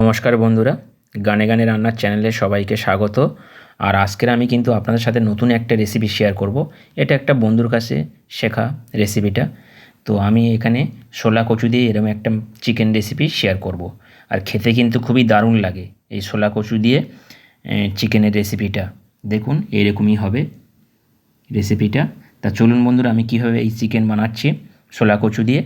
নমস্কার বন্ধুরা, গানে গানে রান্নার চ্যানেলে সবাইকে স্বাগত। আর আজকের আমি কিন্তু আপনাদের সাথে নতুন একটা রেসিপি শেয়ার করব। এটা একটা বন্ধুর কাছে শেখা রেসিপিটা তো আমি এখানে শোলা কচু দিয়ে এরকম একটা চিকেন রেসিপি শেয়ার করব। আর খেতে কিন্তু খুবই দারুণ লাগে এই শোলা কচু দিয়ে চিকেনের রেসিপিটা দেখুন, এরকমই হবে রেসিপিটা তা চলুন বন্ধুরা, আমি কীভাবে এই চিকেন বানাচ্ছি শোলা কচু দিয়ে।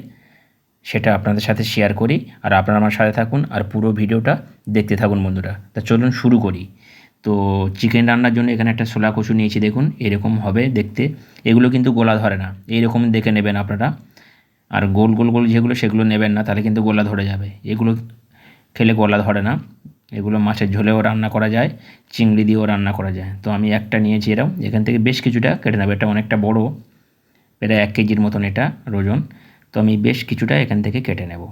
সেটা আপনাদের সাথে শেয়ার করি, আর আপনারা আমার সাথে থাকুন, আর পুরো ভিডিওটা দেখতে থাকুন বন্ধুরা। তা চলুন শুরু করি। তো চিকেন রান্নার জন্য এখানে একটা ছোলা কচু নিয়েছি, দেখুন, এরকম হবে দেখতে। এগুলো কিন্তু গোলা ধরে না এইরকম দেখে নেবেন আপনারা। আর গোল গোল গোল যেগুলো সেগুলো নেবেন না, তাহলে কিন্তু গোলা ধরে যাবে। এগুলো খেলে গোলা ধরে না। এগুলো মাছের ঝোলেও রান্না করা যায়, চিংড়ি দিয়েও রান্না করা যায়। তো আমি একটা নিয়েছি এরকম এখান থেকে বেশ কিছুটা কেটে নেবে। এটা অনেকটা বড় এটা এক কেজির মতন এটা ওজন তো আমি বেশ কিছুটা এখান থেকে কেটে নেব।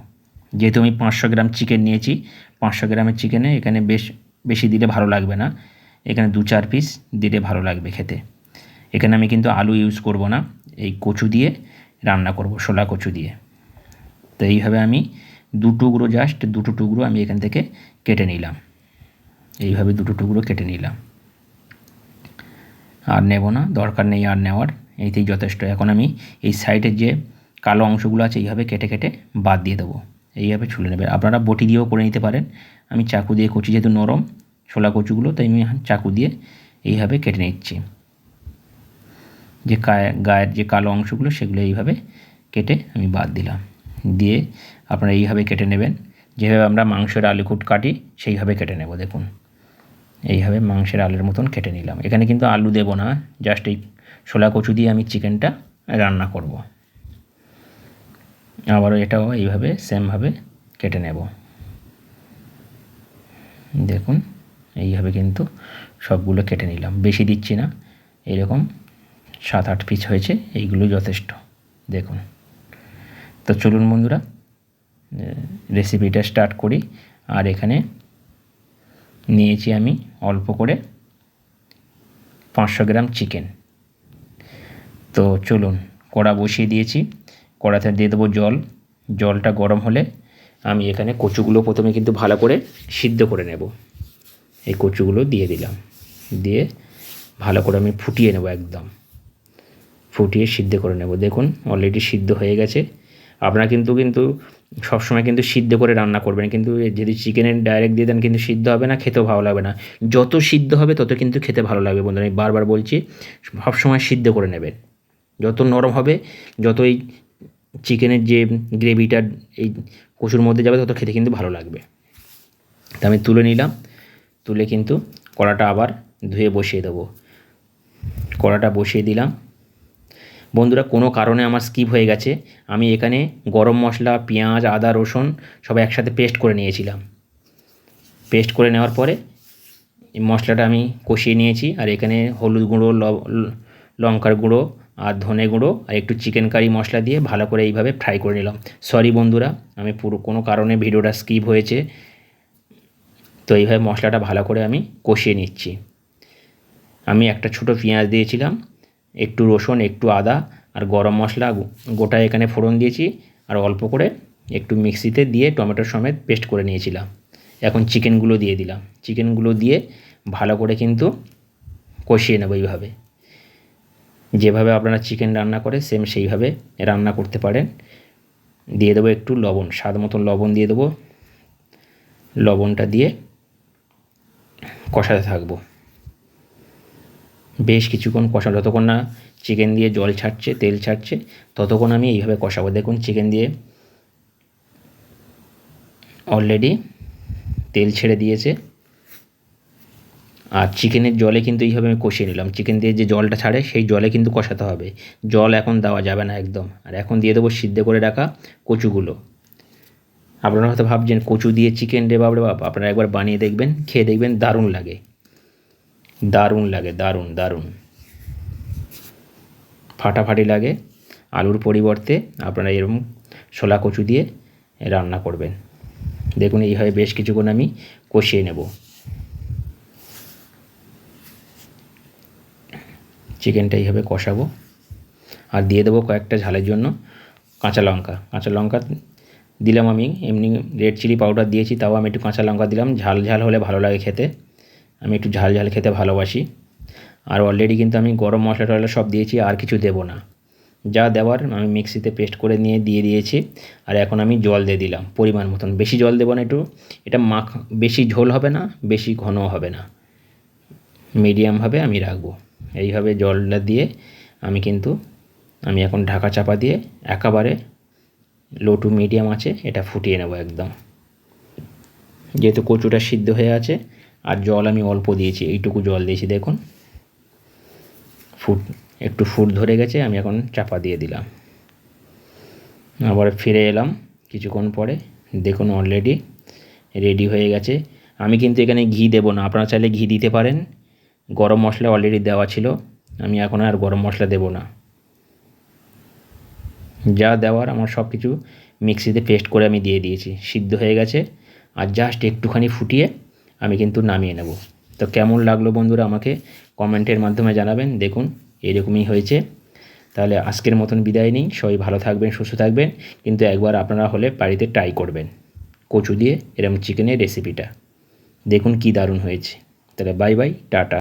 যেহেতু আমি পাঁচশো গ্রাম চিকেন নিয়েছি, পাঁচশো গ্রামের চিকেনে এখানে বেশ বেশি দিলে ভালো লাগবে না। এখানে দু চার পিস দিলে ভালো লাগবে খেতে। এখানে আমি কিন্তু আলু ইউজ করব না, এই কচু দিয়ে রান্না করব শোলা কচু দিয়ে। তো এইভাবে আমি দু টুকরো জাস্ট দুটো টুকরো আমি এখান থেকে কেটে নিলাম। এইভাবে দুটো টুকরো কেটে নিলাম। আর নেব না, দরকার নেই আর নেওয়ার, এইতেই যথেষ্ট। এখন আমি এই সাইডের যে কালো অংশগুলো আছে, এইভাবে কেটে কেটে বাদ দিয়ে দেবো। এইভাবে ছুলে নেবে। আপনারা বটি দিয়েও করে নিতে পারেন। আমি চাকু দিয়ে কচি যেহেতু নরম, ছোলা কচুগুলো, তাই আমি চাকু দিয়ে এইভাবে কেটে নিচ্ছি। যে গায়ের যে কালো অংশগুলো, সেগুলো এইভাবে কেটে আমি বাদ দিলাম। দিয়ে আপনারা এইভাবে কেটে নেবেন। যেভাবে আমরা মাংসের আলুকুট কাটি, সেইভাবে কেটে নেব, দেখুন। এইভাবে মাংসের আলুর মতন কেটে নিলাম। এখানে কিন্তু আলু দেব না, জাস্ট এই ছোলা কচু দিয়ে আমি চিকেনটা রান্না করব। আবারও এটাও এইভাবে সেমভাবে কেটে নেব। দেখুন, এইভাবে কিন্তু সবগুলো কেটে নিলাম। বেশি দিচ্ছি না, এরকম সাত আট পিস হয়েছে, এইগুলো যথেষ্ট। দেখুন, তো চলুন বন্ধুরা রেসিপিটা স্টার্ট করি। আর এখানে নিয়েছি আমি অল্প করে পাঁচশো গ্রাম চিকেন তো চলুন, কড়া বসিয়ে দিয়েছি। কড়াতে দিয়ে দেবো জল। জলটা গরম হলে আমি এখানে কচুগুলো প্রথমে কিন্তু ভালো করে সিদ্ধ করে নেব। এই কচুগুলো দিয়ে দিলাম। দিয়ে ভালো করে আমি ফুটিয়ে নেব একদম। ফুটিয়ে সিদ্ধ করে নেব। দেখুন অলরেডি সিদ্ধ হয়ে গেছে। আপনারা কিন্তু কিন্তু সবসময় কিন্তু সিদ্ধ করে রান্না করবেন। কিন্তু যদি চিকেনের ডাইরেক্ট দিয়ে দেন, কিন্তু সিদ্ধ হবে না, খেতেও ভালো লাগবে না। যত সিদ্ধ হবে, তত কিন্তু খেতে ভালো লাগবে বন্ধুরা। আমি বারবার বলছি, সবসময় সিদ্ধ করে নেবেন। যত নরম হবে, যতই চিকেনের যে গ্রেভিটা এই কচুর মধ্যে যাবে, তত খেতে কিন্তু ভালো লাগবে। তা আমি তুলে নিলাম। তুলে কিন্তু কড়াটা আবার ধুয়ে বসিয়ে দেবো। কড়াটা বসিয়ে দিলাম। বন্ধুরা, কোনো কারণে আমার স্কিপ হয়ে গেছে। আমি এখানে গরম মশলা, পেঁয়াজ, আদা, রসুন সব একসাথে পেস্ট করে নিয়েছিলাম। পেস্ট করে নেওয়ার পরে মশলাটা আমি কষিয়ে নিয়েছি। আর এখানে হলুদ গুঁড়ো লঙ্কার গুঁড়ো আর ধনে গুঁড়ো আর একটু চিকেন কারি মশলা দিয়ে ভালো করে এইভাবে ফ্রাই করে নিলাম। সরি বন্ধুরা, আমি পুরো কোনো কারণে ভিডিওটা স্কিপ হয়েছে। তো এইভাবে মশলাটা ভালো করে আমি কষিয়ে নিচ্ছি। আমি একটা ছোটো পেঁয়াজ দিয়েছিলাম, একটু রসুন, একটু আদা আর গরম মশলা গোটা এখানে ফোড়ন দিয়েছি আর অল্প করে একটু মিক্সিতে দিয়ে টমেটোর সমেত পেস্ট করে নিয়েছিলাম। এখন চিকেনগুলো দিয়ে দিলাম। চিকেনগুলো দিয়ে ভালো করে কিন্তু কষিয়ে নেব এইভাবে। যেভাবে আপনারা চিকেন রান্না করে সেম সেইভাবে রান্না করতে পারেন। দিয়ে দেবো একটু লবণ, স্বাদ মতন লবণ দিয়ে দেবো। লবণটা দিয়ে কষাতে থাকব। বেশ কিছুক্ষণ কষা যতক্ষণ না চিকেন দিয়ে জল ছাড়ছে, তেল ছাড়ছে, ততক্ষণ আমি এইভাবে কষাবো। দেখুন চিকেন দিয়ে অলরেডি তেল ছেড়ে দিয়েছে। আর চিকেনের জলে কিন্তু এইভাবে আমি কষিয়ে নিলাম। চিকেন দিয়ে যে জলটা ছাড়ে, সেই জলে কিন্তু কষাতে হবে। জল এখন দেওয়া যাবে না একদম। আর এখন দিয়ে দেবো সিদ্ধ করে রাখা কচুগুলো। আপনারা হয়তো ভাবছেন, কচু দিয়ে চিকেন রে বাবরে বাপ, আপনারা একবার বানিয়ে দেখবেন, খেয়ে দেখবেন দারুণ লাগে। দারুণ লাগে, দারুণ দারুণ। ফাটাফাটি লাগে, আলুর পরিবর্তে আপনারা এরকম ছোলা কচু দিয়ে রান্না করবেন। দেখুন, এইভাবে বেশ কিছুক্ষণ আমি কষিয়ে নেব। চিকেনটা এইভাবে কষাবো। আর দিয়ে দেবো কয়েকটা ঝালের জন্য কাঁচা লঙ্কা। কাঁচা লঙ্কা দিলাম আমি, এমনি রেড চিলি পাউডার দিয়েছি, তাও আমি একটু কাঁচা লঙ্কা দিলাম। ঝাল ঝাল হলে ভালো লাগে খেতে। আমি একটু ঝাল ঝাল খেতে ভালোবাসি। আর অলরেডি কিন্তু আমি গরম মশলা টশলা সব দিয়েছি, আর কিছু দেবো না। যা দেওয়ার আমি মিক্সিতে পেস্ট করে নিয়ে দিয়ে দিয়েছি, আর এখন আমি জল দিয়ে দিলাম, পরিমাণ মতন। বেশি জল দেবো না একটু। এটা মাখ, বেশি ঝোল হবে না, বেশি ঘনও হবে না। মিডিয়ামভাবে আমি রাখব। এইভাবে জলটা দিয়ে আমি কিন্তু, আমি এখন ঢাকা চাপা দিয়ে একেবারে লো টু মিডিয়াম আছে, এটা ফুটিয়ে নেব একদম। যেহেতু কচুটা সিদ্ধ হয়ে আছে, আর জল আমি অল্প দিয়েছি, এইটুকু জল দিয়েছি, দেখুন। ফুট, একটু ফুট ধরে গেছে, আমি এখন চাপা দিয়ে দিলাম। আবার ফিরে এলাম কিছুক্ষণ পরে, দেখুন অলরেডি রেডি হয়ে গেছে। আমি কিন্তু এখানে ঘি দেবো না, আপনারা চাইলে ঘি দিতে পারেন। গরম মশলা অলরেডি দেওয়া ছিল। আমি এখন আর গরম মশলা দেবো না। যা দেওয়ার আমার সব কিছু মিক্সিতে পেস্ট করে আমি দিয়ে দিয়েছি। সিদ্ধ হয়ে গেছে। আর জাস্ট একটুখানি ফুটিয়ে আমি কিন্তু নামিয়ে নেব। তো কেমন লাগল বন্ধুরা আমাকে কমেন্টের মাধ্যমে জানাবেন। দেখুন, এরকমই হয়েছে। তাহলে আজকের মতন বিদায় নিই। সবাই ভালো থাকবেন, সুস্থ থাকবেন। কিন্তু একবার আপনারা হলে বাড়িতে ট্রাই করবেন। কচু দিয়ে এরকম চিকেনের রেসিপিটা দেখুন কি দারুণ হয়েছে। তাহলে বাই বাই টাটা।